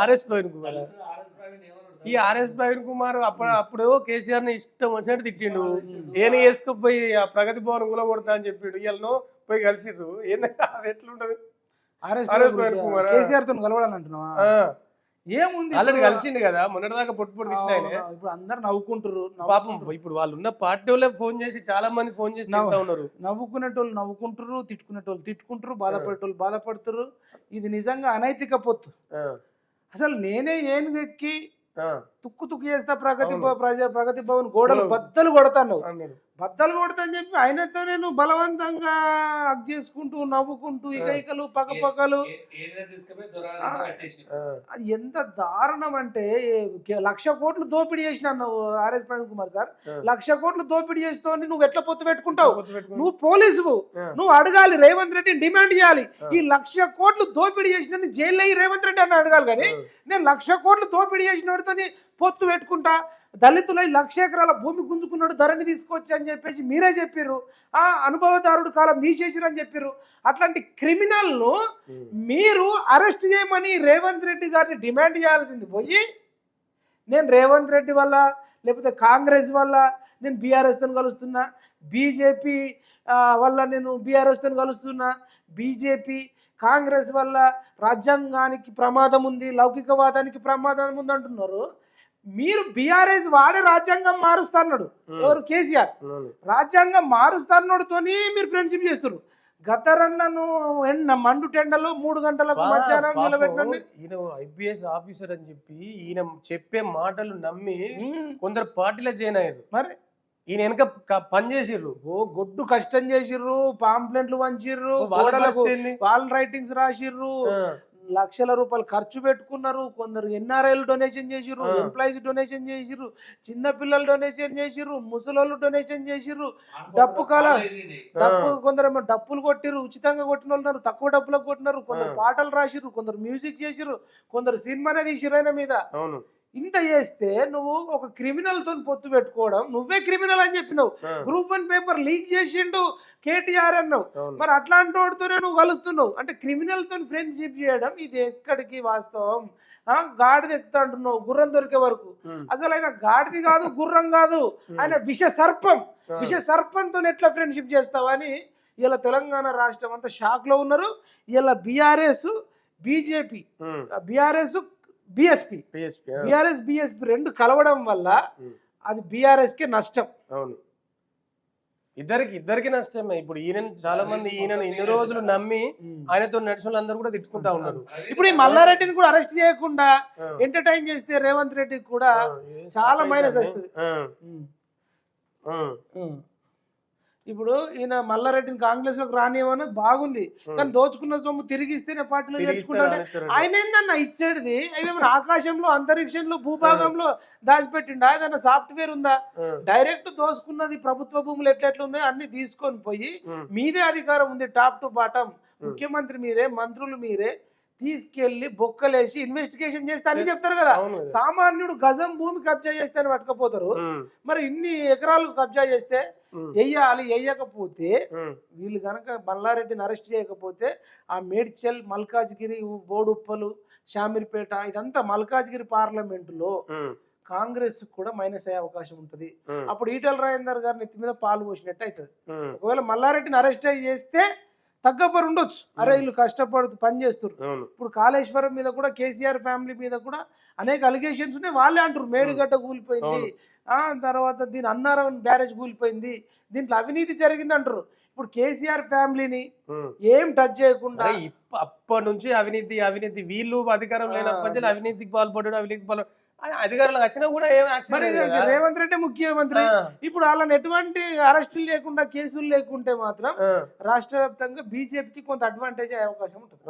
RS Praveen Kumar. ఈ RS Praveen Kumar అప్పుడు అప్పుడు కేసీఆర్ని ఇష్టం వచ్చినట్టు తిట్టిండు. ఏని వేసుకుపోయి ఆ ప్రగతి భవన్ కూడా కొడతా అని చెప్పిండు. ఇవాళ పోయి కలిసిర్రు. ఏంటంటే అది ఎట్లుంటది? ఆర్ఎస్ ఆర్ఎస్ ప్రవీణ్ కుమార్. కేసీఆర్తో ఏముంది ఆల్రెడీ? కలిసిండు కదా. మొన్నటిదాకా పొట్టు పొట్టు తిట్టిన ఆయనే. అవును, ఇప్పుడు అందరు నవ్వుకుంటారు పాపం ఇప్పుడు వాళ్ళు ఉన్న పార్టీ వాళ్ళే ఫోన్ చేసి చాలా మంది ఫోన్ చేసి ఉన్నారు. నవ్వుకునేటోళ్ళు నవ్వుకుంటారు తిట్టుకునేటోళ్ళు తిట్టుకుంటారు బాధపడేటోళ్ళు బాధపడుతారు ఇది నిజంగా అనైతిక పొత్తు. ఆ, అసలు నేనే ఏనుగెక్కి ఆ, తుక్కు తుక్కు చేస్తా ప్రగతి ప్రజా ప్రగతి భవన్ గోడలు. బద్దలు కొడతాను. బద్దలు కొడతా అని చెప్పి ఆయనతో నేను బలవంతంగా హగ్ చేసుకుంటూ నవ్వుకుంటూ ఇకైకలు పక్కపక్కలు అది ఎంత దారుణం అంటే లక్ష కోట్లు దోపిడీ చేసిన ఆర్ఎస్ ప్రవీణ్ కుమార్ సార్. లక్ష కోట్లు దోపిడీ చేస్తూ నువ్వు ఎట్లా పొత్తు పెట్టుకుంటావు? నువ్వు పోలీసువు. నువ్వు అడగాలి రేవంత్ రెడ్డిని డిమాండ్ చేయాలి. ఈ లక్ష కోట్లు దోపిడీ చేసిన జైల్లో రేవంత్ రెడ్డి అని అడగాలి కానీ నేను లక్ష కోట్లు దోపిడీ చేసిన వాడితో పొత్తు పెట్టుకుంటా దళితుల లక్ష ఎకరాల భూమి గుంజుకున్నాడు ధరణి తీసుకొచ్చి అని చెప్పేసి మీరే చెప్పిర్రు ఆ అనుభవదారుడు కాలం మీసేసిరు అని చెప్పిర్రు అట్లాంటి క్రిమినల్ను. మీరు అరెస్ట్ చేయమని రేవంత్ రెడ్డి గారిని డిమాండ్ చేయాల్సింది పోయి నేను రేవంత్ రెడ్డి వల్ల లేకపోతే కాంగ్రెస్ వల్ల నేను బీఆర్ఎస్తో కలుస్తున్నా బీజేపీ వల్ల నేను బీఆర్ఎస్తో కలుస్తున్నా. బీజేపీ కాంగ్రెస్ వల్ల రాజ్యాంగానికి ప్రమాదం ఉంది లౌకికవాదానికి ప్రమాదం ఉంది అంటున్నారు. మీరు బీఆర్ఎస్ వాడే రాజ్యాంగం మారుస్తాన్నాడు. ఉమ్. ఎవరు? కేసీఆర్. రాజ్యాంగం మారుస్తాన్నోడితోని మీరు ఫ్రెండ్షిప్ చేస్తున్నారు. గతరన్నను ఎండ మండు టెండలో మూడు గంటలకు మధ్యాహ్నం నిలబెట్టండి. ఈయన ఐపీఎస్ ఆఫీసర్ అని చెప్పి ఈయన చెప్పే మాటలు నమ్మి కొందరు పార్టీలో జాయిన్ అయ్యారు. మరి ఈయన వెనక క- పని చేసిర్రు ఓ గొడ్డు కష్టం చేసిర్రు పాంప్లెంట్లు వంచిర్రు? వాల్ రైటింగ్స్ రాసిర్రు లక్షల రూపాయలు ఖర్చు పెట్టుకున్నారు కొందరు ఎన్ఆర్ఐలు డొనేషన్ చేసిర్రు. ఎంప్లాయీస్ డొనేషన్ చేసిర్రు చిన్న పిల్లలు డొనేషన్ చేసిర్రు ముసలోళ్ళు డొనేషన్ చేసిర్రు డప్పు కాల డప్పు కొందరు డప్పులు కొట్టిర్రు ఉచితంగా కొట్టిన వాళ్ళు తక్కువ డప్పులకు కొట్టినారు కొందరు. పాటలు రాసిర్రు కొందరు మ్యూజిక్ చేసిర్రు కొందరు సినిమానే తీసిర్రు ఆయన మీద అవును ఇంత చేస్తే నువ్వు ఒక క్రిమినల్తో పొత్తు పెట్టుకోవడం నువ్వే క్రిమినల్ అని చెప్పినావు. గ్రూప్ వన్ పేపర్ లీక్ చేసిండు కేటీఆర్ అన్నావు. మరి అట్లాంటి వాడితోనే నువ్వు కలుస్తున్నావు. అంటే క్రిమినల్తో ఫ్రెండ్షిప్ చేయడం ఇది ఎక్కడికి వాస్తవం? ఆ, గాడిద ఎక్కుతా అంటున్నావు గుర్రం దొరికే వరకు. అసలు ఆయన గాడిది కాదు గుర్రం కాదు. ఆయన విష సర్పం. విష సర్పంతో ఎట్లా ఫ్రెండ్షిప్ చేస్తావని ఇలా తెలంగాణ రాష్ట్రం అంతా షాక్లో ఉన్నారు. ఇలా BRS BJP. BRS BSP BRS BSP రెండు కలవడం వల్ల అది బీఆర్ఎస్కి నష్టం. అవును. ఇద్దరికి ఇద్దరికి నష్టమే. ఇప్పుడు ఈయన చాలా మంది ఈయనను ఇన్ని రోజులు నమ్మి ఆయనతో నడిచిన అందరూ కూడా తిట్టుకుంటా ఉన్నారు. ఇప్పుడు ఈ మల్లారెడ్డిని కూడా అరెస్ట్ చేయకుండా ఎంటర్టైన్ చేస్తే రేవంత్ రెడ్డికి కూడా చాలా మైనస్? వస్తుంది. ఇప్పుడు ఈయన మల్లారెడ్డిని కాంగ్రెస్లోకి రానివ్వను బాగుంది. కానీ దోచుకున్న సొమ్ము తిరిగి ఇస్తేనే పార్టీలో ఇస్తారని ఆయన ఏందన్న ఇచ్చేది ఆకాశంలో అంతరిక్షంలో భూభాగంలో దాచిపెట్టిండా? ఏదన్నా సాఫ్ట్వేర్ ఉందా? డైరెక్ట్ దోసుకున్నది ప్రభుత్వ భూములు ఎట్లెట్లు ఉన్నాయో అన్ని తీసుకొని పోయి మీదే అధికారం ఉంది టాప్ టు బాటం ముఖ్యమంత్రి మీరే మంత్రులు మీరే తీసుకెళ్ళి బొక్కలేసి ఇన్వెస్టిగేషన్ చేస్తే అన్ని చెప్తారు కదా. సామాన్యుడు గజం భూమి కబ్జా చేస్తే అని పట్టుకపోతారు. మరి ఇన్ని ఎకరాలు కబ్జా చేస్తే వెయ్యాలి వెయ్యకపోతే ఉమ్, వీళ్ళు కనుక మల్లారెడ్డిని అరెస్ట్ చేయకపోతే ఆ మేడ్చల్ మల్కాజ్గిరి బోడుప్పలు షామీర్పేట ఇదంతా మల్కాజ్గిరి పార్లమెంటులో కాంగ్రెస్ కూడా మైనస్ అయ్యే అవకాశం ఉంటుంది. అప్పుడు ఈటల రాజేందర్ గారి నెత్తి మీద పాలు పోసినట్టు అవుతుంది. ఒకవేళ మల్లారెడ్డిని అరెస్ట్ అయ్యి చేస్తే తగ్గపరు ఉండొచ్చు. అరే వీళ్ళు కష్టపడుతూ పని ఇప్పుడు కాళేశ్వరం మీద కూడా కేసీఆర్ ఫ్యామిలీ మీద కూడా అనేక అలిగేషన్స్ ఉన్నాయి. వాళ్ళే అంటారు మేడిగడ్డ కూలిపోయింది. తర్వాత దీని అన్నారం బ్యారేజ్ కూలిపోయింది. దీంట్లో అవినీతి జరిగింది అంటారు ఇప్పుడు కేసీఆర్ ఫ్యామిలీని. ఏం టచ్ చేయకుండా అప్పటి నుంచి అవినీతి అవినీతి వీళ్ళు అధికారం లేనప్పటి నుంచి అవినీతికి పాల్పడడం అవినీతికి పాల్పడ అధికారులకు వచ్చినా కూడా మరి. రేవంత్ రెడ్డి ముఖ్యమంత్రి ఇప్పుడు వాళ్ళని ఎటువంటి అరెస్టులు లేకుండా కేసులు లేకుంటే మాత్రం రాష్ట్ర వ్యాప్తంగా బీజేపీకి కొంత అడ్వాంటేజ్ అయ్యే అవకాశం ఉంటుంది.